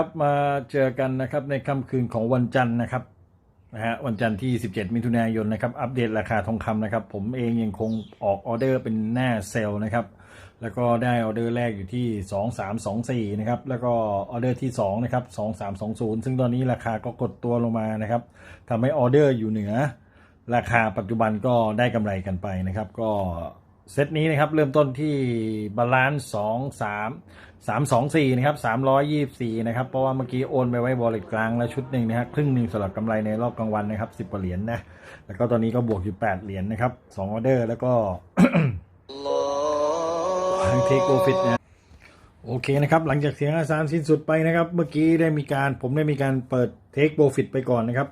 ครับมาเจอกันนะครับในค่ำคืนของวันจันทร์นะครับนะฮะวันจันทร์ที่ 17 มิถุนายนนะครับอัปเดตราคาทองคำนะครับ ผมเองยังคงออกออเดอร์เป็นหน้าเซลล์นะครับ แล้วก็ได้ออเดอร์แรกอยู่ที่ 2324 นะครับ แล้วก็ออเดอร์ที่ 2 นะครับ 2320 ซึ่งตอนนี้ราคาก็กดตัวลงมานะครับทำให้ออเดอร์อยู่เหนือ ราคาปัจจุบันก็ได้กำไรกันไปนะครับ ก็ เซตนี้นะครับ เริ่มต้นที่บาลานซ์สองสามสามสองสี่นะครับสามร้อยยี่สี่นะครับ เพราะว่าเมื่อกี้โอนไปไว้บอลเลตกลางแล้วชุดหนึ่งนะฮะครึ่งหนึ่งสำหรับกำไรในรอบกลางวันนะครับสิบกว่าเหรียญนะแล้วก็ตอนนี้ก็บวกอยู่แปดเหรียญนะครับสองออเดอร์แล้วก็ทางเทคโ f ฟิตนะโอเคนะครับ หลังจากเสียงอาซานสิ้นสุดไปนะครับ เมื่อกี้ได้มีการผมได้มีการเปิดเทคโ f ฟิตไปก่อนนะครับ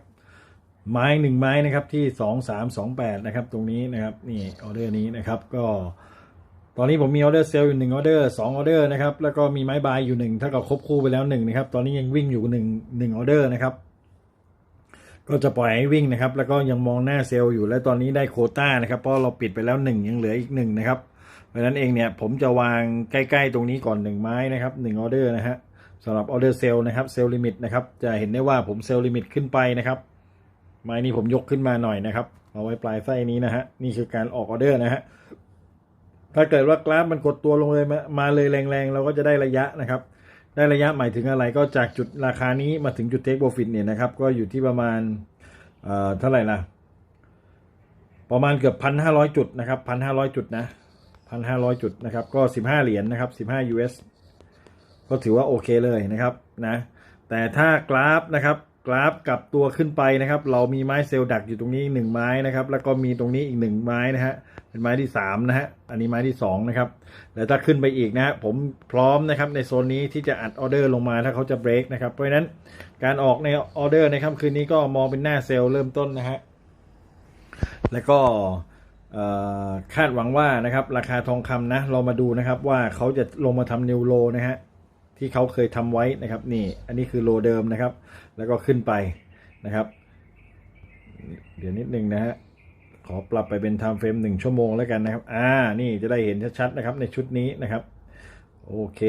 ไม้หนึ่งไม้นะครับที่สองสามสองแปดนะครับตรงนี้นะครับนี่ออเดอร์นี้นะครับก็ตอนนี้ผมมีออเดอร์เซลล์อยู่หนึ่งออเดอร์สองออเดอร์นะครับแล้วก็มีไม้บายอยู่หนึ่งถ้ากับครบคู่ไปแล้วหนึ่งนะครับตอนนี้ยังวิ่งอยู่หนึ่งหนึ่งออเดอร์นะครับก็จะปล่อยให้วิ่งนะครับ แล้วก็ยังมองหน้าเซลล์อยู่และตอนนี้ได้โคต้านะครับเพราะเราปิดไปแล้วหนึ่งยังเหลืออีกหนึ่งนะครับเพราะฉะนั้นเองเนี่ยผมจะวางใกล้ๆตรงนี้ก่อนหนึ่งไม้นะครับหนึ่งออเดอร์นะฮะสำหรับออเดอร์เซลล์นะครับเซลล์ลิมิตนะครับจะเห็นได้ว่าผมเซลล์ลิมิตขึ้นไปนะครับ ไม้นี้ผมยกขึ้นมาหน่อยนะครับ เอาไว้ปลายไส้นี้นะฮะ นี่คือการออกออเดอร์นะฮะ ถ้าเกิดว่ากราฟมันกดตัวลงเลยมามาเลยแรงๆ เราก็จะได้ระยะนะครับ ได้ระยะหมายถึงอะไรก็จากจุดราคานี้มาถึงจุดเทคโปรฟิตเนี่ยนะครับ ก็อยู่ที่ประมาณเอ่อเท่าไหร่ล่ะ ประมาณเกือบพันห้าร้อยจุดนะครับพันห้าร้อยจุดนะพันห้าร้อยจุดนะครับ ก็สิบห้าเหรียญนะครับสิบห้า US ก็ถือว่าโอเคเลยนะครับนะ แต่ถ้ากราฟนะครับ กราฟกลับตัวขึ้นไปนะครับ เรามีไม้เซลล์ดักอยู่ตรงนี้หนึ่งไม้นะครับ แล้วก็มีตรงนี้อีกหนึ่งไม้นะฮะเป็นไม้ที่สามนะฮะอันนี้ไม้ที่สองนะครับแล้วถ้าขึ้นไปอีกนะฮะผมพร้อมนะครับในโซนนี้ที่จะอัดออเดอร์ลงมาถ้าเขาจะเบรกนะครับเพราะฉะนั้นการออกในออเดอร์ในค่ำคืนนี้ก็มองเป็นหน้าเซลล์เริ่มต้นนะฮะแล้วก็คาดหวังว่านะครับราคาทองคำนะ เรามาดูนะครับว่าเขาจะลงมาทำนิวโลนะฮะ ที่เขาเคยทำไว้นะครับ นี่อันนี้คือโลเดิมนะครับ แล้วก็ขึ้นไปนะครับ เดี๋ยวนิดนึงนะฮะขอปรับไปเป็นไทม์เฟรมหนึ่งชั่วโมงแล้วกันนะครับ อ่า นี่จะได้เห็นชัดๆนะครับในชุดนี้นะครับ โอเค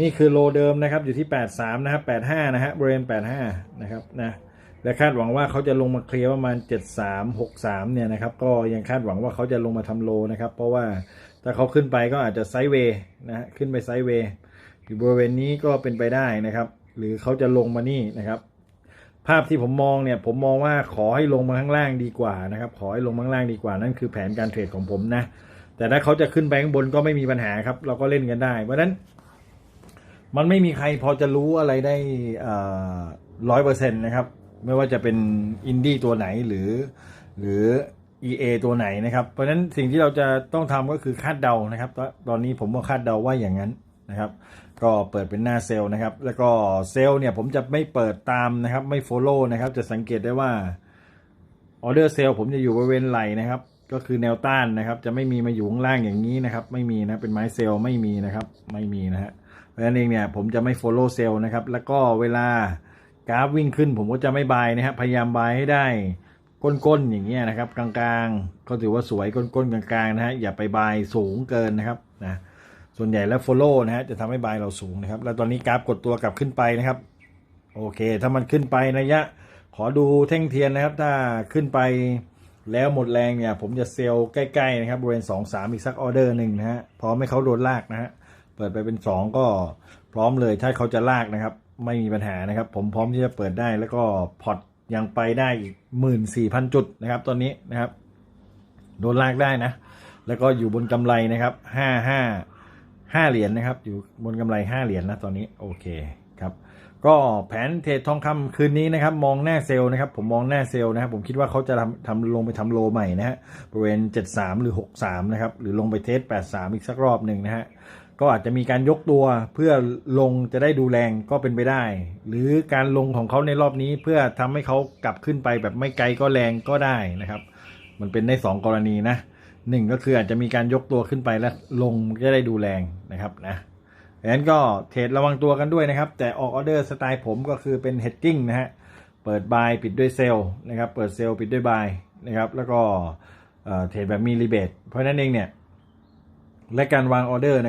นี่คือโลเดิมนะครับ อยู่ที่ 83 นะครับ 85 นะฮะบริเวณ85 นะครับนะและคาดหวังว่าเขาจะลงมาเคลียร์ประมาณ 73 63 เนี่ยนะครับ ก็ยังคาดหวังว่าเขาจะลงมาทำโลนะครับ เพราะว่า ถ้าเขาขึ้นไปก็อาจจะไซด์เวย์นะฮะขึ้นไปไซด์เวย์อยู่บริเวณนี้ก็เป็นไปได้นะครับ หรือเขาจะลงมานี่นะครับ ภาพที่ผมมองเนี่ยผมมองว่าขอให้ลงมาข้างล่างดีกว่านะครับ ขอให้ลงมาข้างล่างดีกว่านั่นคือแผนการเทรดของผมนะ แต่ถ้าเขาจะขึ้นไปข้างบนก็ไม่มีปัญหาครับ เราก็เล่นกันได้ เพราะฉะนั้น มันไม่มีใครพอจะรู้อะไรได้ร้อยเปอร์เซ็นต์นะครับ ไม่ว่าจะเป็นอินดี้ตัวไหนหรือ หรือ EA ตัวไหนนะครับ เพราะฉะนั้นสิ่งที่เราจะต้องทำก็คือคาดเดานะครับตอนตอนนี้ผมก็คาดเดาว่าอย่างนั้นนะครับ ก็เปิดเป็นหน้าเซลล์นะครับ แล้วก็เซลล์เนี่ยผมจะไม่เปิดตามนะครับ ไม่ follow นะครับ จะสังเกตได้ว่าออเดอร์เซลล์ผมจะอยู่บริเวณไหลนะครับ ก็คือแนวต้านนะครับ จะไม่มีมาอยู่ข้างล่างอย่างนี้นะครับ ไม่มีนะ เป็นไม้เซลล์ไม่มีนะครับ ไม่มีนะฮะ เพราะฉะนั้นเองเนี่ยผมจะไม่ follow เซลล์นะครับ แล้วก็เวลากราฟวิ่งขึ้น ผมก็จะไม่บายนะครับ พยายามบายให้ได้ ก้นๆอย่างเงี้ยนะครับ กลางๆ ก็ถือว่าสวยก้นๆกลางๆนะฮะอย่าไปบายสูงเกินนะครับนะส่วนใหญ่แล้ว follow นะฮะจะทำให้บายเราสูงนะครับ แล้วตอนนี้กราฟกดตัวกลับขึ้นไปนะครับ โอเค ถ้ามันขึ้นไประยะ ขอดูแท่งเทียนนะครับ ถ้าขึ้นไปแล้วหมดแรงเนี่ย ผมจะเซลล์ใกล้ๆนะครับบริเวณสองสามอีกสักออเดอร์หนึ่งนะฮะพร้อมให้เขาโดนลากนะฮะเปิดไปเป็นสองก็พร้อมเลยถ้าเขาจะลากนะครับ ไม่มีปัญหานะครับ ผมพร้อมที่จะเปิดได้แล้วก็พอร์ต ยังไปได้อีกหมื่นสี่พันจุดนะครับตอนนี้นะครับ โดนลากได้นะ แล้วก็อยู่บนกำไรนะครับห้าห้าห้าเหรียญนะครับ อยู่บนกำไรห้าเหรียญนะตอนนี้โอเคครับ ก็แผนเทรดทองคำคืนนี้นะครับ มองหน้าเซลล์นะครับ ผมมองหน้าเซลล์นะครับ ผมคิดว่าเขาจะทำทำลงไปทำโลใหม่นะฮะบริเวณ 73 หรือ 63 นะครับ หรือลงไปเทส83 อีกสักรอบหนึ่งนะฮะ ก็อาจจะมีการยกตัวเพื่อลงจะได้ดูแรงก็เป็นไปได้ หรือการลงของเขาในรอบนี้เพื่อทำให้เขากลับขึ้นไปแบบไม่ไกลก็แรงก็ได้นะครับ มันเป็นได้สองกรณีนะหนึ่งก็คืออาจจะมีการยกตัวขึ้นไปแล้วลงจะได้ดูแรงนะครับนะดังนั้นก็เทรดระวังตัวกันด้วยนะครับ แต่ออกออเดอร์สไตล์ผมก็คือเป็น hedging นะฮะเปิดบายปิดด้วยเซลนะครับ เปิดเซลปิดด้วยบายนะครับ แล้วก็เทรดแบบมีรีเบทเพราะฉะนั้นเองเนี่ยและการวางออเดอร์